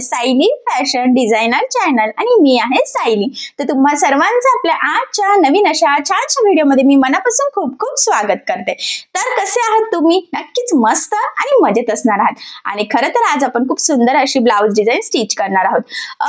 Signing. Fashion designer channel आणि मी आहे सायली. तर तुम्हा सर्वांचं आपल्या आजच्या नवीन अशा छानशा व्हिडिओमध्ये मी मनापासून खूप खूप स्वागत करते. तर कसे आहात तुम्ही? नक्कीच मस्त आणि मजेत असणार आहात. आणि खरं तर आज आपण खूप सुंदर अशी ब्लाऊज डिझाईन स्टिच करणार आहोत.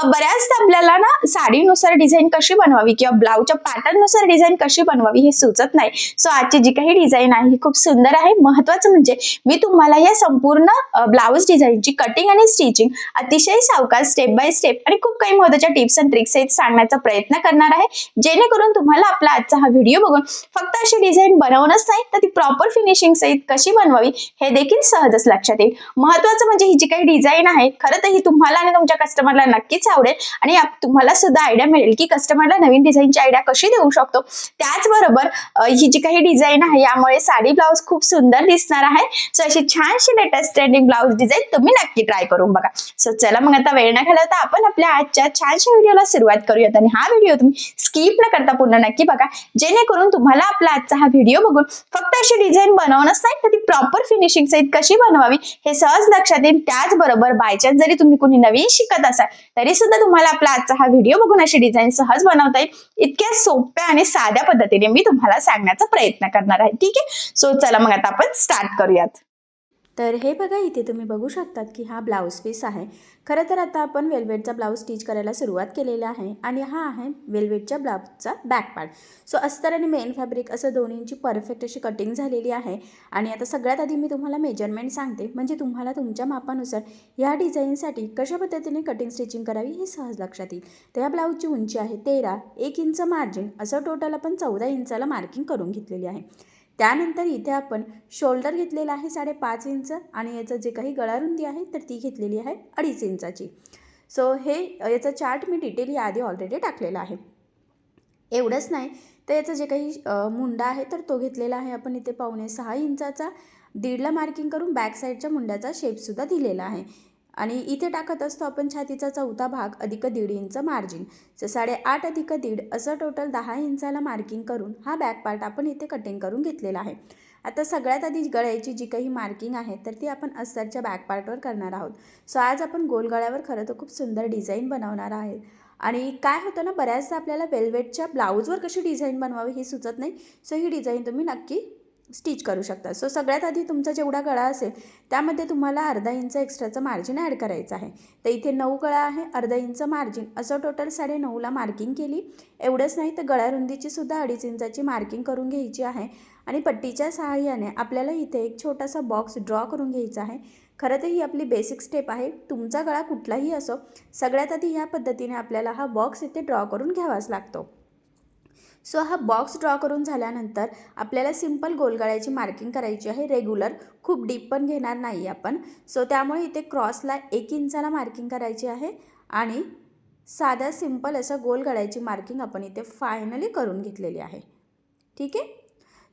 बऱ्याचदा आपल्याला ना साडीनुसार डिझाईन कशी बनवावी किंवा ब्लाऊजच्या पॅटर्ननुसार डिझाईन कशी बनवावी हे सुचत नाही. सो आजची जी काही डिझाईन आहे ही खूप सुंदर आहे. महत्वाचं म्हणजे मी तुम्हाला या संपूर्ण ब्लाऊज डिझाईनची कटिंग आणि स्टिचिंग अतिशय सावकाश स्टेप बाय स्टेप आणि खूप काही महत्त्वाच्या टिप्स अँड ट्रिक्स आहेत सांगण्याचा प्रयत्न करणार आहे. जेणेकरून तुम्हाला आपला आजचा हा व्हिडिओ बघून फक्त अशी डिझाईन बनवणंच नाही तर ती प्रॉपर फिनिशिंग सहित कशी बनवावी हे देखील सहजच लक्षात येईल. महत्वाचं म्हणजे ही जी काही डिझाईन आहे खरं तर ही तुम्हाला आणि तुमच्या कस्टमरला नक्कीच आवडेल. आणि तुम्हाला सुद्धा आयडिया मिळेल की कस्टमरला नवीन डिझाईनची आयडिया कशी देऊ शकतो. त्याचबरोबर ही जी काही डिझाईन आहे यामुळे साडी ब्लाऊज खूप सुंदर दिसणार आहे. सो अशी छानशी लेटेस्ट ट्रेंडिंग ब्लाऊज डिझाईन तुम्ही नक्की ट्राय करून बघा. सो चला मग आता वेळ न आता आपण आपल्या आजच्या छानशा व्हिडिओला सुरुवात करूयात आणि हा व्हिडिओ तुम्ही स्किप न करता पूर्ण नक्की बघा. जेणेकरून तुम्हाला आपला आजचा हा व्हिडिओ बघून फक्त अशी डिझाईन बनवणंच नाही तर ती प्रॉपर फिनिशिंग सहित कशी बनवावी हे सहज लक्षात येईल. त्याचबरोबर बायचान्स जरी तुम्ही कुणी नवीन शिकत असाल तरी सुद्धा तुम्हाला आपला आजचा हा व्हिडिओ बघून अशी डिझाईन सहज बनवता येईल. इतक्या सोप्या आणि साध्या पद्धतीने मी तुम्हाला सांगण्याचा प्रयत्न करणार आहे. ठीक आहे? सो चला मग आता आपण स्टार्ट करूयात. तर हे बघा इथे तुम्ही बघू शकतात की हा ब्लाऊज पीस आहे. खरं तर आता आपण वेल्वेटचा ब्लाऊज स्टिच करायला सुरुवात केलेला आहे आणि हा आहे वेल्वेटच्या ब्लाऊजचा बॅक पार्ट. सो अस्तर आणि मेन फॅब्रिक असं दोन्हींची परफेक्ट अशी कटिंग झालेली आहे. आणि आता सगळ्यात आधी मी तुम्हाला मेजरमेंट सांगते. म्हणजे तुम्हाला तुमच्या मापानुसार ह्या डिझाईनसाठी कशा पद्धतीने कटिंग स्टिचिंग करावी हे सहज लक्षात येईल. तर या ब्लाऊजची उंची आहे तेरा एक इंच मार्जिन असं टोटल आपण चौदा इंचाला मार्किंग करून घेतलेली आहे. त्यानंतर इथे आपण शोल्डर घेतलेला आहे साडेपाच इंच आणि याचं जे काही गळारुंदी आहे तर ती घेतलेली आहे अडीच इंचाची. सो हे याचा चार्ट मी डिटेल याआधी ऑलरेडी टाकलेला आहे. एवढंच नाही तर याचं जे काही मुंडा आहे तर तो घेतलेला आहे आपण इथे पावणे सहा इंचाचा. दीडला मार्किंग करून बॅक साईडच्या मुंड्याचा शेपसुद्धा दिलेला आहे. आणि इथे टाकत असतो आपण छातीचा चौथा भाग अधिक दीड इंच मार्जिन तर साडेआठ अधिक दीड असं टोटल दहा इंचाला मार्किंग करून हा बॅक पार्ट आपण इथे कटिंग करून घेतलेला आहे. आता सगळ्यात आधी गळ्याची जी काही मार्किंग आहे तर ती आपण अस्तरच्या बॅक पार्टवर करणार आहोत. सो आज आपण गोल गळ्यावर खरं तर खूप सुंदर डिझाईन बनवणार आहे. आणि काय होतं ना बऱ्याचदा आपल्याला वेल्वेटच्या ब्लाऊजवर कशी डिझाईन बनवावी हे सुचत नाही. सो ही डिझाईन तुम्ही नक्की स्टिच करू शकता. सो सगळ्यात आधी तुमचा जेवढा गळा असेल त्यामध्ये तुम्हाला अर्धा इंच एक्स्ट्राचं मार्जिन ॲड करायचं आहे. तर इथे नऊ गळा आहे अर्धा इंच मार्जिन असं टोटल साडे नऊला मार्किंग केली. एवढंच नाही तर गळ्यारुंदीची सुद्धा अडीच इंचाची मार्किंग करून घ्यायची आहे. आणि पट्टीच्या सहाय्याने आपल्याला इथे एक छोटासा बॉक्स ड्रॉ करून घ्यायचा आहे. खरं तर ही आपली बेसिक स्टेप आहे. तुमचा गळा कुठलाही असो सगळ्यात आधी ह्या पद्धतीने आपल्याला हा बॉक्स इथे ड्रॉ करून घ्यावाच लागतो. सो हा बॉक्स ड्रॉ करून झाल्यानंतर आपल्याला सिंपल गोलगळ्याची मार्किंग करायची आहे. रेग्युलर खूप डीप पण घेणार नाही आपण. सो त्यामुळे इथे क्रॉसला एक इंचाला मार्किंग करायची आहे आणि साध्या सिंपल असं गोलगळ्याची मार्किंग आपण इथे फायनली करून घेतलेली आहे. ठीक आहे?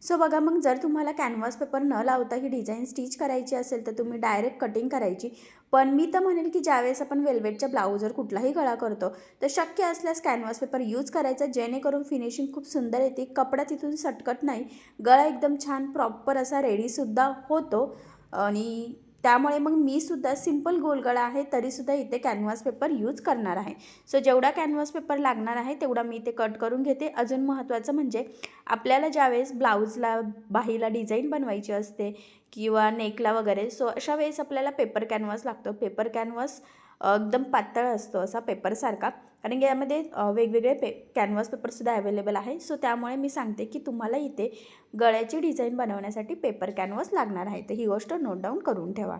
सो बघा मग जर तुम्हाला कॅनव्हास पेपर न लावता ही डिझाईन स्टिच करायची असेल तर तुम्ही डायरेक्ट कटिंग करायची. पण मी तर म्हणेल की ज्यावेळेस आपण वेल्वेटच्या ब्लाऊजवर कुठलाही गळा करतो तर शक्य असल्यास कॅनव्हास पेपर यूज करायचा जेणेकरून फिनिशिंग खूप सुंदर येते. कपडा तिथून सटकत नाही. गळा एकदम छान प्रॉपर असा रेडीसुद्धा होतो. आणि त्यामुळे मग मी सुद्धा सिंपल गोलगळा आहे तरीसुद्धा इथे कॅनव्हास पेपर यूज करणार आहे. सो जेवढा कॅनव्हास पेपर लागणार आहे तेवढा मी इथे कट करून घेते. अजून महत्त्वाचं म्हणजे आपल्याला ज्यावेळेस ब्लाऊजला बाहीला डिझाईन बनवायची असते किंवा नेकला वगैरे सो अशा वेळेस आपल्याला पेपर कॅनव्हास लागतो. पेपर कॅनव्हास एकदम पातळ असतो असा पेपरसारखा कारण की यामध्ये वेगवेगळे पे कॅनव्हास पेपरसुद्धा अवेलेबल आहे. सो त्यामुळे मी सांगते की तुम्हाला इथे गळ्याची डिझाईन बनवण्यासाठी पेपर कॅनव्हास लागणार आहे. तर ही गोष्ट नोट डाऊन करून ठेवा.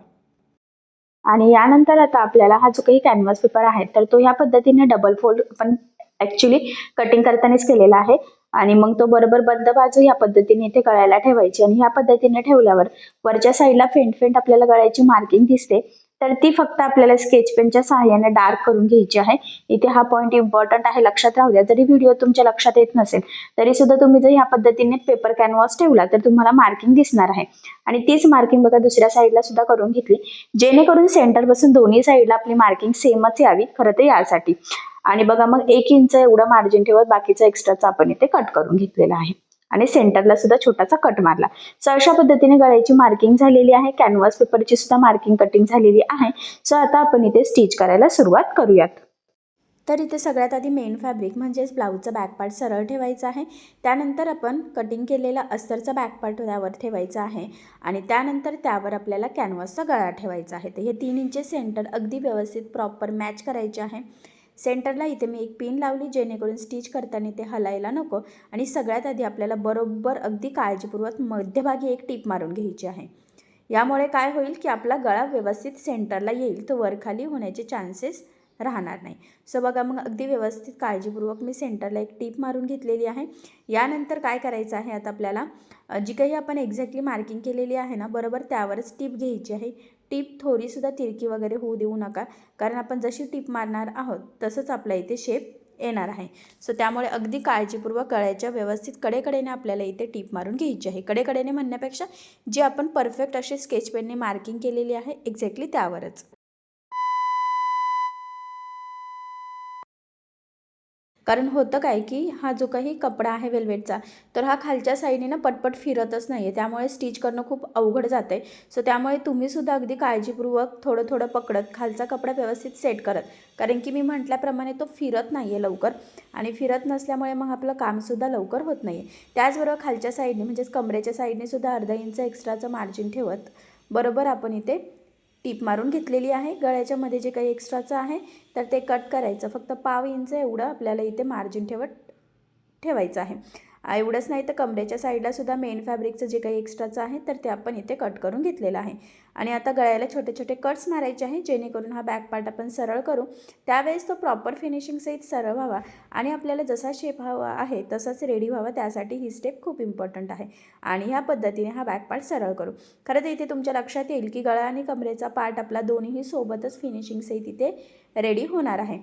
आणि यानंतर आता आपल्याला हा जो काही कॅनव्हास पेपर आहे तर तो ह्या पद्धतीने डबल फोल्ड पण ॲक्च्युली कटिंग करतानाच केलेला आहे. आणि मग तो बरोबर बंद बाजू या पद्धतीने इथे गळ्याला ठेवायची. आणि ह्या पद्धतीने ठेवल्यावर वरच्या साईडला फेंट फेंट आपल्याला गळ्याची मार्किंग दिसते. तर ती फक्त आपल्याला स्केच पेनच्या सहाय्याने डार्क करून घ्यायची आहे. इथे हा पॉईंट इम्पॉर्टंट आहे लक्षात राहू द्या. जरी व्हिडिओ तुमच्या लक्षात येत नसेल तरी सुद्धा तुम्ही जर ह्या पद्धतीने पेपर कॅनव्हास ठेवला तर तुम्हाला मार्किंग दिसणार आहे. आणि तीच मार्किंग बघा दुसऱ्या साईडला सुद्धा करून घेतली. जेणेकरून सेंटर बसून दोन्ही साईडला आपली मार्किंग सेमच यावी खरं तर यासाठी. आणि बघा मग एक इंच एवढं मार्जिन ठेवत बाकीचं एक्स्ट्राचं आपण इथे कट करून घेतलेलं आहे. आणि सेंटरला सुद्धा छोटासा कट मारला. सो अशा पद्धतीने गळ्याची मार्किंग झालेली आहे. कॅनव्हास पेपरची सुद्धा मार्किंग कटिंग झालेली आहे. सो आता आपण इथे स्टिच करायला सुरुवात करूयात. तर इथे सगळ्यात आधी मेन फॅब्रिक म्हणजेच ब्लाऊजचा बॅकपार्ट सरळ ठेवायचा आहे. त्यानंतर आपण कटिंग केलेला अस्तरचा बॅकपार्ट त्यावर ठेवायचा आहे. आणि त्यानंतर त्यावर आपल्याला कॅनव्हासचा गळा ठेवायचा आहे. तर हे तीन इंचे सेंटर अगदी व्यवस्थित प्रॉपर मॅच करायचे आहे. सेंटरला इथे मी एक पिन लावली जेणेकरून स्टिच करताना ते हलायला नको. आणि सगळ्यात आधी आपल्याला बरोबर अगदी काळजीपूर्वक मध्यभागी एक टीप मारून घ्यायची आहे. यामुळे काय होईल की आपला गळा व्यवस्थित सेंटरला येईल तो वरखाली होण्याचे चान्सेस राहणार नाही. सो बघा मग अगदी व्यवस्थित काळजीपूर्वक मी सेंटरला एक टीप मारून घेतलेली आहे. यानंतर काय करायचं आहे आता आपल्याला? जी काही आपण एक्झॅक्टली मार्किंग केलेली आहे ना बरोबर त्यावरच टीप घ्यायची आहे. टीप थोडीसुद्धा तिरकी वगैरे होऊ देऊ नका. कारण आपण जशी टीप मारणार आहोत तसंच आपल्या इथे शेप येणार आहे. सो त्यामुळे अगदी काळजीपूर्वक गळ्याच्या व्यवस्थित कडेकडेने आपल्याला इथे टीप मारून घ्यायची आहे. कडेकडेने म्हणण्यापेक्षा जी आपण परफेक्ट अशी स्केच पेनने मार्किंग केलेली आहे एक्झॅक्टली त्यावरच. कारण होतं काय की हा जो काही कपडा आहे वेल्वेटचा तर हा खालच्या साईडने ना पटपट फिरतच नाही आहे त्यामुळे स्टिच करणं खूप अवघड जातं आहे सो त्यामुळे तुम्हीसुद्धा अगदी काळजीपूर्वक थोडं थोडं पकडत खालचा कपडा व्यवस्थित सेट करत. कारण की मी म्हटल्याप्रमाणे तो फिरत नाही आहे लवकर आणि फिरत नसल्यामुळे मग आपलं कामसुद्धा लवकर होत नाही आहे त्याचबरोबर खालच्या साईडने म्हणजेच कमरेच्या साईडने सुद्धा अर्धा इंच एक्स्ट्राचं मार्जिन ठेवत बरोबर आपण इथे टीप मारून घेतलेली आहे. गळ्याच्या मध्ये जे काही एक्स्ट्राचं आहे तर ते कट करायचं. फक्त पाव इंच एवढं आपल्याला इथे मार्जिन ठेवत ठेवायचं आहे. एवढंच नाही तर कमरेच्या साईडला सुद्धा मेन फॅब्रिकचं जे काही एक्स्ट्राचं आहे तर ते आपण इथे कट करून घेतलेलं आहे. आणि आता गळ्याला छोटे छोटे कट्स मारायचे आहे जेणेकरून हा बॅक पार्ट आपण सरळ करू. त्यावेळेस तो प्रॉपर फिनिशिंगसहित सरळ व्हावा आणि आपल्याला जसा शेप हवा आहे तसाच रेडी व्हावा त्यासाठी ही स्टेप खूप इम्पॉर्टंट आहे. आणि ह्या पद्धतीने हा बॅक पार्ट सरळ करू. खरं तर इथे तुमच्या लक्षात येईल की गळा आणि कमरेचा पार्ट आपला दोन्हीही सोबतच फिनिशिंगसहित इथे रेडी होणार आहे.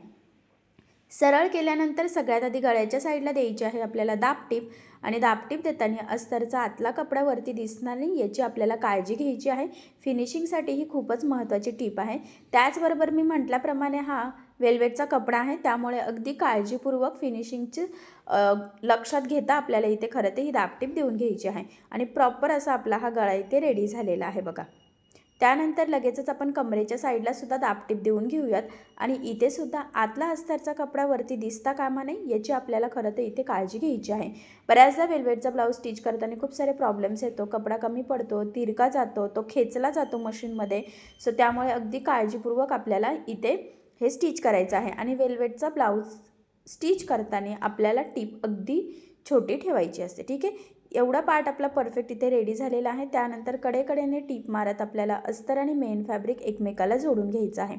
सरळ केल्यानंतर सगळ्यात आधी गळ्याच्या साईडला द्यायची आहे आपल्याला दाबटीप आणि दाबटीप देताना अस्तरचा आतला कपडा वरती दिसणार नाही याची आपल्याला काळजी घ्यायची आहे. फिनिशिंगसाठी ही खूपच महत्त्वाची टीप आहे. त्याचबरोबर मी म्हटल्याप्रमाणे हा वेल्वेटचा कपडा आहे त्यामुळे अगदी काळजीपूर्वक फिनिशिंगची लक्षात घेता आपल्याला इथे खरं तर ही दाबटीप देऊन घ्यायची आहे. आणि प्रॉपर असा आपला हा गळा इथे रेडी झालेला आहे बघा. त्यानंतर लगेचच आपण कमरेच्या साईडला सुद्धा दाबटीप देऊन घेऊयात. आणि इथे सुद्धा आतला अस्तरचा कपडा वरती दिसता कामा नाही याची आपल्याला खरं तर इथे काळजी घ्यायची आहे. बऱ्याचदा वेल्वेटचा ब्लाऊज स्टिच करताना खूप सारे प्रॉब्लेम्स येतो. कपडा कमी पडतो तिरका जातो तो खेचला जातो मशीनमध्ये. सो त्यामुळे अगदी काळजीपूर्वक आपल्याला इथे हे स्टिच करायचं आहे. आणि वेल्वेटचा ब्लाऊज स्टिच करताना आपल्याला टीप अगदी छोटी ठेवायची असते. ठीक आहे? एवढा पार्ट आपला परफेक्ट इथे रेडी झालेला आहे. त्यानंतर कडेकडेने टीप मारत आपल्याला अस्तर आणि मेन फॅब्रिक एकमेकाला जोडून घ्यायचं आहे.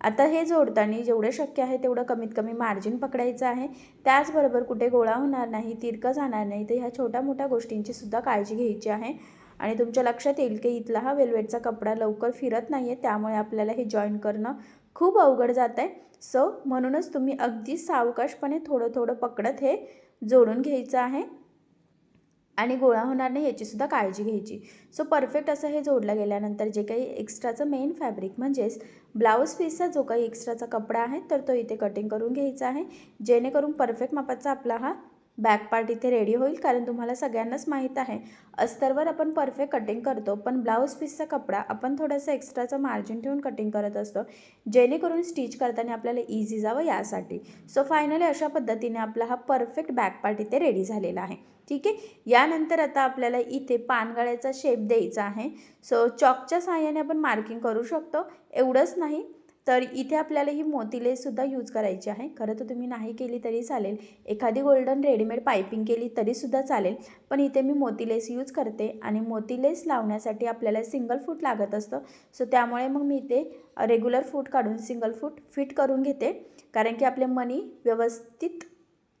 आता हे जोडताना जेवढं शक्य आहे तेवढं कमीत कमी मार्जिन पकडायचं आहे. त्याचबरोबर कुठे गोळा होणार नाही तिरकं जाणार नाही तर ह्या छोट्या मोठ्या गोष्टींची सुद्धा काळजी घ्यायची आहे. आणि तुमच्या लक्षात येईल की इथला हा वेल्वेटचा कपडा लवकर फिरत नाही आहे त्यामुळे आपल्याला हे जॉईन करणं खूप अवघड जात आहे सो म्हणूनच तुम्ही अगदी सावकाशपणे थोडं थोडं पकडत हे जोडून घ्यायचं आहे. आणि गोळा होणार नाही याचीसुद्धा काळजी घ्यायची. सो परफेक्ट असं हे जोडलं गेल्यानंतर जे काही एक्स्ट्राचं मेन फॅब्रिक म्हणजेच ब्लाऊज पीसचा जो काही एक्स्ट्राचा कपडा आहे तर तो इथे कटिंग करून घ्यायचा आहे. जेणेकरून परफेक्ट मापाचा आपला हा बॅक पार्ट इथे रेडी होईल कारण तुम्हाला सगळ्यांनाच माहीत आहे. अस्तरवर आपण परफेक्ट कटिंग करतो पण ब्लाऊज पीसचा कपडा आपण थोडंसं एक्स्ट्राचं मार्जिन ठेवून कटिंग करत असतो जेणेकरून स्टिच करताना आपल्याला इझी जावं यासाठी. सो फायनली अशा पद्धतीने आपला हा परफेक्ट बॅक पार्ट इथे रेडी झालेला आहे. ठीक आहे? यानंतर आता आपल्याला इथे पानगळ्याचा शेप द्यायचा आहे. सो चॉकच्या साहाय्याने आपण मार्किंग करू शकतो. एवढंच नाही तर इथे आपल्याला ही मोतीलेसुद्धा यूज करायची आहे. खरं तर तुम्ही नाही केली तरी चालेल. एखादी गोल्डन रेडीमेड पायपिंग केली तरीसुद्धा चालेल. पण इथे मी मोतीलेस यूज करते आणि मोतीलेस लावण्यासाठी आपल्याला सिंगल फूट लागत असतं. सो त्यामुळे मग मी इथे रेग्युलर फूट काढून सिंगल फूट फिट करून घेते. कारण की आपले मनी व्यवस्थित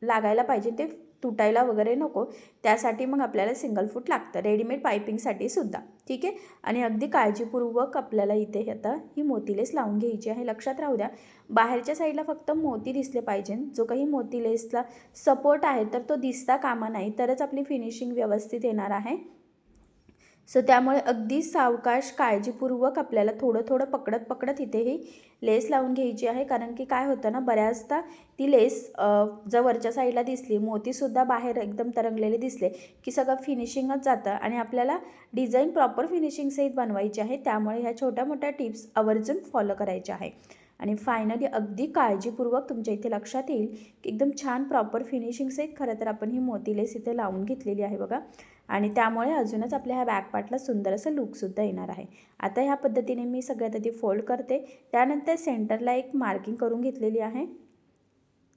लागायला पाहिजे. ते तुटायला वगैरे नको. त्यासाठी मग आपल्याला सिंगल फूट लागतं. रेडीमेड पायपिंगसाठी सुद्धा. ठीक आहे? आणि अगदी काळजीपूर्वक आपल्याला इथे आता ही मोतीलेस लावून घ्यायची आहे. लक्षात राहू द्या. बाहेरच्या साईडला फक्त मोती दिसले पाहिजे. जो काही मोतीलेसला सपोर्ट आहे तर तो दिसता कामा नाही. तरच आपली फिनिशिंग व्यवस्थित येणार आहे. सो त्यामुळे अगदी सावकाश काळजीपूर्वक आपल्याला थोडं थोडं पकडत पकडत इथे ही लेस लावून घ्यायची आहे. कारण की काय होतं ना बऱ्याचदा ती लेस जवळच्या वरच्या साईडला दिसली मोतीसुद्धा बाहेर एकदम तरंगलेले दिसले की सगळं फिनिशिंगच जातं आणि आपल्याला डिझाईन प्रॉपर फिनिशिंग सहित बनवायची आहे. त्यामुळे ह्या छोट्या मोठ्या टिप्स आवर्जून फॉलो करायच्या आहे. आणि फायनली अगदी काळजीपूर्वक तुमच्या इथे लक्षात येईल की एकदम छान प्रॉपर फिनिशिंग सहित खरं तर आपण ही मोती लेस इथे लावून घेतलेली आहे बघा. आणि त्यामुळे अजूनच आपल्या ह्या बॅकपार्टला सुंदर असं लुकसुद्धा येणार आहे. आता ह्या पद्धतीने मी सगळ्यात आधी फोल्ड करते. त्यानंतर सेंटरला एक मार्किंग करून घेतलेली आहे.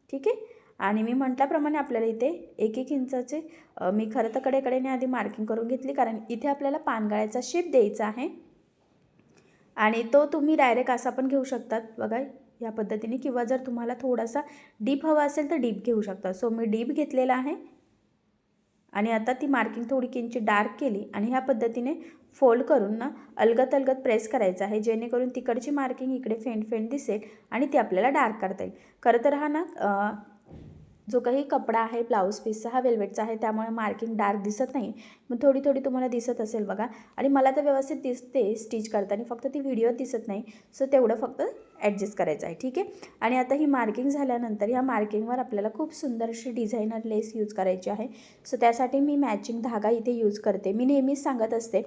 ठीक आहे? आणि मी म्हटल्याप्रमाणे आपल्याला इथे एक एक इंचाचे मी खरं तर कडेकडेने आधी मार्किंग करून घेतली कारण इथे आपल्याला पानगाळ्याचा शेप द्यायचा आहे. आणि तो तुम्ही डायरेक्ट असा पण घेऊ शकतात. बघा या पद्धतीने किंवा जर तुम्हाला थोडासा डीप हवा असेल तर डीप घेऊ शकता. सो मी डीप घेतलेला आहे. आणि आता ती मार्किंग थोडी किंचित डार्क केली आणि ह्या पद्धतीने फोल्ड करून ना अलगत अलगत प्रेस करायचं आहे जेणेकरून तिकडची मार्किंग इकडे फेंट फेंट दिसेल आणि ती आपल्याला डार्क करता येईल. खरं तर हा ना जो काही कपडा आहे ब्लाऊज पीसचा हा वेल्वेटचा आहे त्यामुळे मार्किंग डार्क दिसत नाही. मग थोडी थोडी तुम्हाला दिसत असेल बघा. आणि मला तर व्यवस्थित दिसते स्टिच करताना फक्त ती व्हिडिओ दिसत नाही. सो तेवढं फक्त ॲडजस्ट करायचं आहे ठीक आहे? आणि आता ही मार्किंग झाल्यानंतर ह्या मार्किंगवर आपल्याला खूप सुंदर अशी डिझायनर लेस यूज करायची आहे. सो त्यासाठी मी मॅचिंग धागा इथे यूज करते. मी नेहमीच सांगत असते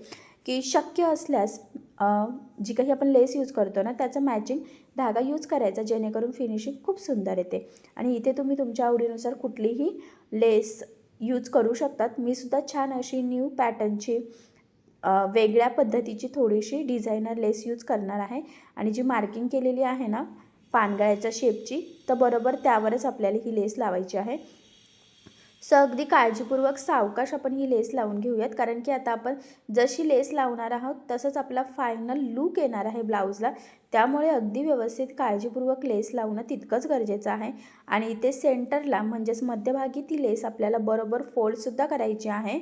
की शक्य असल्यास जी काही आपण लेस यूज करतो ना त्याचं मॅचिंग धागा यूज करायचा जेणेकरून फिनिशिंग खूप सुंदर येते. आणि इथे तुम्ही तुमच्या आवडीनुसार कुठलीही लेस यूज करू शकतात. मी सुद्धा छान अशी न्यू पॅटर्नची वेगळ्या पद्धतीची थोडीशी डिझायनर लेस यूज करणार आहे. आणि जी मार्किंग केलेली आहे ना पानगळ्याच्या शेपची तर बरोबर त्यावरच आपल्याला ही लेस लावायची आहे. सो अगदी काळजीपूर्वक सावकाश आपण ही लेस लावून घेऊयात. कारण की आता आपण जशी लेस लावणार आहोत तसंच आपला फायनल लूक येणार आहे ब्लाऊजला. त्यामुळे अगदी व्यवस्थित काळजीपूर्वक लेस लावणं तितकंच गरजेचं आहे. आणि इथे सेंटरला म्हणजेच मध्यभागी ती लेस आपल्याला बरोबर फोल्डसुद्धा करायची आहे.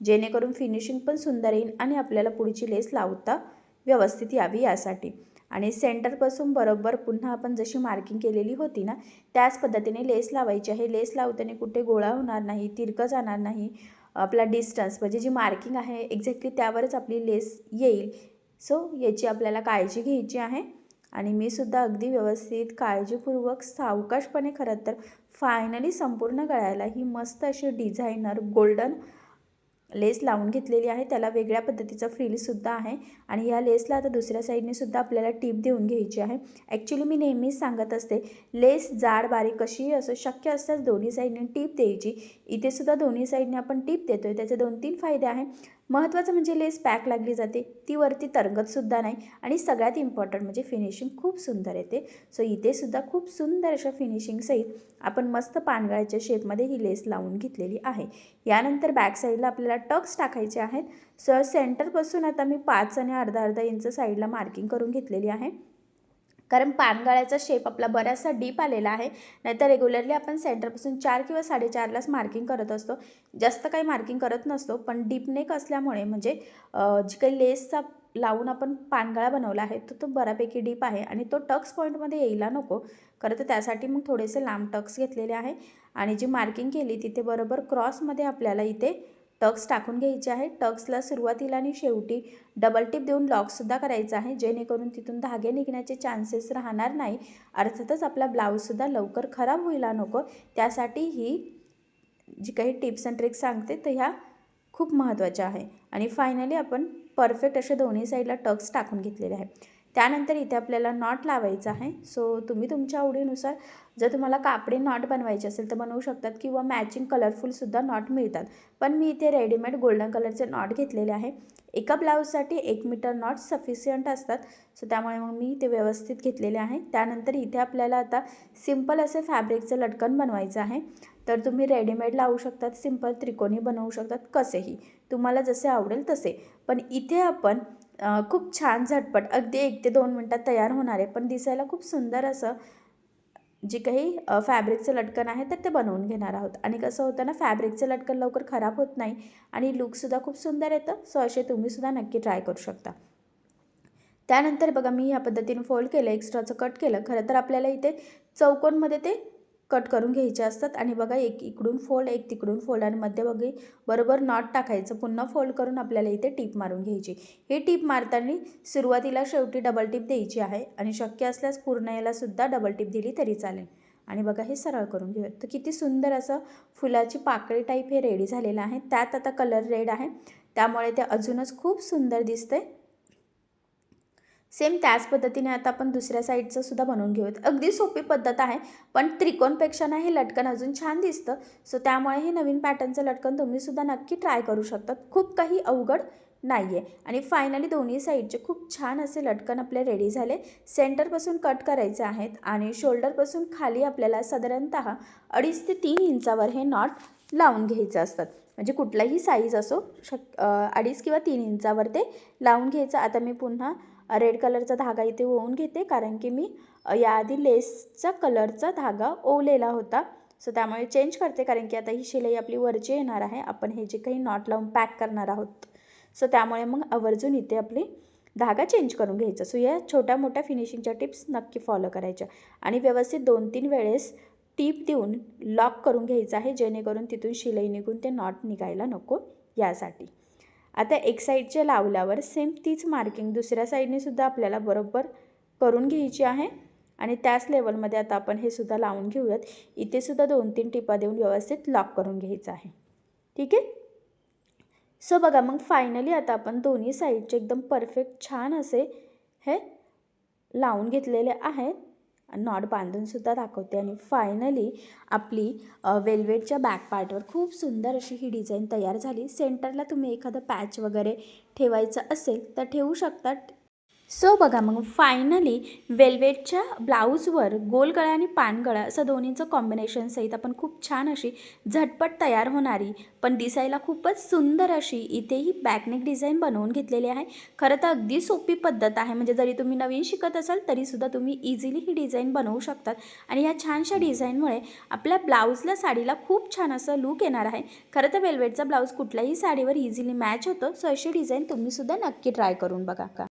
जेणेकरून फिनिशिंग पण सुंदर येईल आणि आपल्याला पुढची लेस लावता व्यवस्थित यावी यासाठी. आणि सेंटरपासून बरोबर पुन्हा आपण जशी मार्किंग केलेली होती ना त्याच पद्धतीने लेस लावायची आहे. लेस लावताना कुठे गोळा होणार नाही तिरकं जाणार नाही. आपला डिस्टन्स म्हणजे जी मार्किंग आहे एक्झॅक्टली त्यावरच आपली लेस येईल. सो याची आपल्याला काळजी घ्यायची आहे. आणि मी सुद्धा अगदी व्यवस्थित काळजीपूर्वक सावकाशपणे खरं तर फायनली संपूर्ण गळ्याला ही मस्त अशी डिझायनर गोल्डन लेस लावून घेतलेली आहे. त्याला वेगळ्या पद्धतीचा फ्रिलसुद्धा आहे. आणि या लेसला आता दुसऱ्या साईडने सुद्धा आपल्याला टीप देऊन घ्यायची आहे. ॲक्च्युली मी नेहमीच सांगत असते लेस जाड बारीक कशीही असं शक्य असल्यास दोन्ही साईडने टीप द्यायची. इथे सुद्धा दोन्ही साईडने आपण टीप देतोय. त्याचे दोन तीन फायदे आहे. महत्त्वाचं म्हणजे लेस पॅक लागली जाते. ती वरती तरंगतसुद्धा नाही आणि सगळ्यात इम्पॉर्टंट म्हणजे फिनिशिंग खूप सुंदर येते. सो इथे सुद्धा खूप सुंदर अशा फिनिशिंगसहित आपण मस्त पानगळ्याच्या शेपमध्ये ही लेस लावून घेतलेली आहे. यानंतर बॅक साईडला आपल्याला टक्स टाकायचे आहेत. सर सेंटरपासून आता मी पाच आणि अर्धा अर्धा इंच साईडला मार्किंग करून घेतलेली आहे. कारण पानगाळ्याचा शेप आपला बराचसा डीप आलेला आहे. नाहीतर रेग्युलरली आपण सेंटरपासून चार किंवा साडेचारलाच मार्किंग करत असतो. जास्त काही मार्किंग करत नसतो पण डीप नेक असल्यामुळे म्हणजे जी काही लेसचा लावून आपण पानगळा बनवला आहे तर तो बऱ्यापैकी डीप आहे आणि तो टक्स पॉईंटमध्ये यायला नको. खरं तर त्यासाठी मग थोडेसे लांब टक्स घेतलेले आहे. आणि जी मार्किंग केली तिथे बरोबर क्रॉसमध्ये आपल्याला इथे टक्स टाकून घ्यायचे आहे टक्सला सुरुवातीला आणि शेवटी डबल टिप देऊन लॉकसुद्धा करायचा आहे. जेणेकरून तिथून धागे निघण्याचे चान्सेस राहणार नाही. अर्थातच आपला ब्लाऊजसुद्धा लवकर खराब व्हायला नको. त्यासाठी ही जी काही टिप्स अँड ट्रिक्स सांगते तर ह्या खूप महत्त्वाच्या आहे. आणि फायनली आपण परफेक्ट असे दोन्ही साईडला टक्स टाकून घेतलेले आहे त्यानंतर इथे आपल्याला नॉट लावायचा आहे. सो तुम्ही तुमच्या आवडीनुसार जर तुम्हाला कापडी नॉट बनवायचे असेल तर बनवू शकतात किंवा मॅचिंग कलरफुलसुद्धा नॉट मिळतात. पण मी इथे रेडीमेड गोल्डन कलरचे नॉट घेतलेले आहे. एका ब्लाऊजसाठी एक मीटर नॉट सफिशियंट असतात. सो त्यामुळे मग मी ते व्यवस्थित घेतलेले आहे. त्यानंतर इथे आपल्याला आता सिंपल असे फॅब्रिकचं लटकन बनवायचं आहे. तर तुम्ही रेडीमेड लावू शकतात सिंपल त्रिकोणी बनवू शकतात कसेही. तुम्हाला जसे आवडेल तसे. पण इथे आपण खूप छान झटपट. अगदी एक ते दोन मिनटात तयार होणार आहे. पण दिसायला खूप सुंदर असं जे काही फॅब्रिकचं लटकन आहे तर ते बनवून घेणार आहोत. आणि कसं होतं ना फॅब्रिकचं लटकन लवकर खराब होत नाही आणि लुकसुद्धा खूप सुंदर येतं. सो असे तुम्हीसुद्धा नक्की ट्राय करू शकता. त्यानंतर बघा मी ह्या पद्धतीने फोल्ड केलं एक्स्ट्राचं कट केलं. खरं तर आपल्याला इथे चौकोनमध्ये ते कट करून घ्यायचे असतात. आणि बघा एक इकडून फोल्ड एक तिकडून फोल्ड आणि मध्ये बघे बरोबर नॉट टाकायचं. पुन्हा फोल्ड करून आपल्याला इथे टीप मारून घ्यायची. ही टीप मारताना सुरुवातीला शेवटी डबल टीप द्यायची आहे. आणि शक्य असल्यास पूर्ण यालासुद्धा डबल टीप दिली तरी चालेल. आणि बघा हे सरळ करून घेऊयात. तर किती सुंदर असं फुलाची पाकळी टाईप हे रेडी झालेलं आहे. त्यात आता कलर रेड आहे. त्यामुळे ते अजूनच खूप सुंदर दिसतंय. सेम त्याच पद्धतीने आता आपण दुसऱ्या साईडचं सुद्धा बनवून घेऊयात. अगदी सोपी पद्धत आहे पण त्रिकोणपेक्षा ना हे लटकन अजून छान दिसतं. सो त्यामुळे हे नवीन पॅटर्नचं लटकन तुम्हीसुद्धा नक्की ट्राय करू शकतात. खूप काही अवघड नाही आहे आणि फायनली दोन्ही साईडचे खूप छान असे लटकन आपले रेडी झाले. सेंटरपासून कट करायचे आहेत आणि शोल्डरपासून खाली आपल्याला साधारणत अडीच ते तीन इंचावर हे नॉट लावून घ्यायचं असतात म्हणजे कुठलाही साईज असो शक अडीच किंवा तीन इंचावर ते लावून घ्यायचं. आता मी पुन्हा रेड कलरचा धागा इथे ओवून घेते कारण की मी याआधी लेसचा कलरचा धागा ओवलेला होता. सो त्यामुळे चेंज करते कारण की आता ही शिलाई आपली वरची येणार आहे. आपण हे जे काही नॉट लावून पॅक करणार आहोत. सो त्यामुळे मग आवर्जून इथे आपली धागा चेंज करून घ्यायचा. सो या छोट्या मोठ्या फिनिशिंगच्या टिप्स नक्की फॉलो करायच्या. आणि व्यवस्थित दोन तीन वेळेस टीप देऊन लॉक करून घ्यायचं आहे जेणेकरून तिथून शिलाई निघून ते नॉट निघायला नको यासाठी. आता एक साईडच्या लावल्यावर सेम तीच मार्किंग दुसऱ्या साईडने सुद्धा आपल्याला बरोबर करून घ्यायची आहे. आणि त्याच लेवलमध्ये आता आपण हे सुद्धा लावून घेऊयात. इथे सुद्धा दोन तीन टिपा देऊन व्यवस्थित लॉक करून घ्यायचं आहे. ठीक आहे? सो बघा मग फायनली आता आपण दोन्ही साईडचे एकदम परफेक्ट छान असे हे लावून घेतलेले आहेत. नॉट बांधूनसुद्धा दाखवते. आणि फायनली आपली वेल्वेटच्या बॅक पार्टवर खूप सुंदर अशी ही डिझाईन तयार झाली. सेंटरला तुम्ही एखादं पॅच वगैरे ठेवायचं असेल तर ठेवू शकता. सो बघा मग फायनली वेल्वेटच्या ब्लाऊजवर गोलगळा आणि पानगळा असं दोन्हीचं कॉम्बिनेशन सहित आपण खूप छान अशी झटपट तयार होणारी पण दिसायला खूपच सुंदर अशी इथेही बॅकनेक डिझाईन बनवून घेतलेली आहे. खरं तर अगदी सोपी पद्धत आहे. म्हणजे जरी तुम्ही नवीन शिकत असाल तरीसुद्धा तुम्ही इझिली ही डिझाईन बनवू शकतात. आणि ह्या छानशा डिझाईनमुळे आपल्या ब्लाऊजला साडीला खूप छान असं लूक येणार आहे. खरं तर वेल्वेटचा ब्लाऊज कुठल्याही साडीवर इझिली मॅच होतो. सो अशी डिझाईन तुम्हीसुद्धा नक्की ट्राय करून बघा. का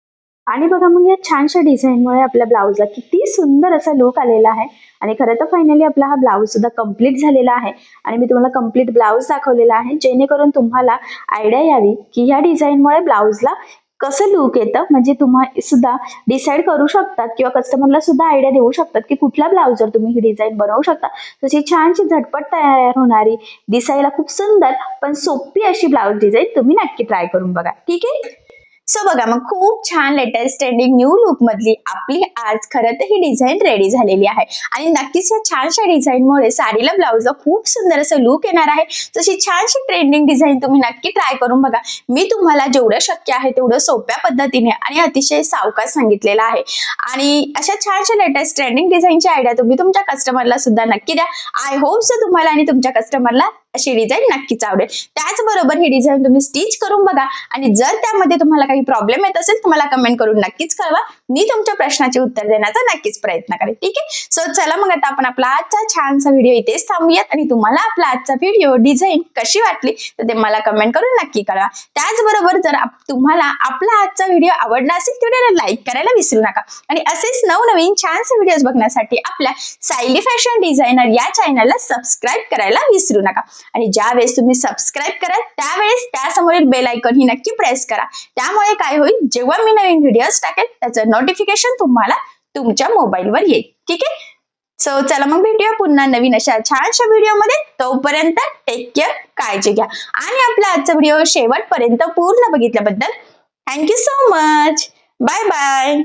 आणि बघा मग या छानशा डिझाईनमुळे आपल्या ब्लाऊजला किती सुंदर असा लुक आलेला आहे. आणि खरं तर फायनली आपला हा ब्लाऊज सुद्धा कंप्लीट झालेला आहे. आणि मी तुम्हाला कंप्लीट ब्लाऊज दाखवलेला आहे. जेणेकरून तुम्हाला आयडिया यावी की ह्या डिझाईनमुळे ब्लाऊजला कसं लुक येतं. म्हणजे तुम्हा सुद्धा डिसाईड करू शकतात किंवा कस्टमरला सुद्धा आयडिया देऊ शकतात की कुठल्या ब्लाऊजवर तुम्ही ही डिझाईन बनवू शकता. तशी छानशी झटपट तयार होणारी दिसायला खूप सुंदर पण सोपी अशी ब्लाऊज डिझाईन तुम्ही नक्की ट्राय करून बघा. ठीक आहे? सो बघा मग खूप छान लेटेस्ट ट्रेंडिंग न्यू लुक मधली आपली आज खरं तर ही डिझाईन रेडी झालेली आहे. आणि नक्कीच या छानशा डिझाईनमुळे साडीला ब्लाऊजला खूप सुंदर असं लुक येणार आहे. तशी छानशी ट्रेंडिंग डिझाईन तुम्ही नक्की ट्राय करून बघा. मी तुम्हाला जेवढं शक्य आहे तेवढं सोप्या पद्धतीने आणि अतिशय सावकाश सांगितलेलं आहे. आणि अशा छानशा लेटेस्ट ट्रेंडिंग डिझाईनची आयडिया तुम्ही तुमच्या कस्टमरला सुद्धा नक्की द्या. आय होप सो तुम्हाला आणि तुमच्या कस्टमरला अशी डिझाईन नक्कीच आवडेल. त्याचबरोबर ही डिझाईन तुम्ही स्टिच करून बघा आणि जर त्यामध्ये तुम्हाला काही प्रॉब्लेम येत असेल तुम्हाला कमेंट करून नक्कीच कळवा. मी तुमच्या प्रश्नाचे उत्तर देण्याचा नक्कीच प्रयत्न करेन. ठीक आहे? सो चला मग आता आपण आपला आजचा छानसा व्हिडिओ इथेच थांबूयात आणि तुम्हाला आपला आजचा व्हिडिओ डिझाईन कशी वाटली तर ते मला कमेंट करून नक्की कळवा. त्याचबरोबर जर तुम्हाला आपला आजचा व्हिडिओ आवडला असेल तर व्हिडिओला लाईक करायला विसरू नका. आणि असेच नवनवीन छानसे व्हिडिओज बघण्यासाठी आपल्या सायली फॅशन डिझायनर या चॅनलला सबस्क्राईब करायला विसरू नका. आणि ज्या वेळेस तुम्ही सबस्क्राईब कराल त्यावेळेस त्यासमोरील बेल आयकॉन ही नक्की प्रेस करा. त्यामुळे काय होईल जेव्हा मी नवीन व्हिडिओज टाकेल त्याचं नोटिफिकेशन तुम्हाला तुमच्या मोबाईलवर येईल. ठीक आहे? सो चला मग भेटूया पुन्हा नवीन अशा छानशा व्हिडिओमध्ये तोपर्यंत टेक केअर काळजी घ्या. आणि आपला आजचा व्हिडिओ शेवटपर्यंत पूर्ण बघितल्याबद्दल thank you so much bye bye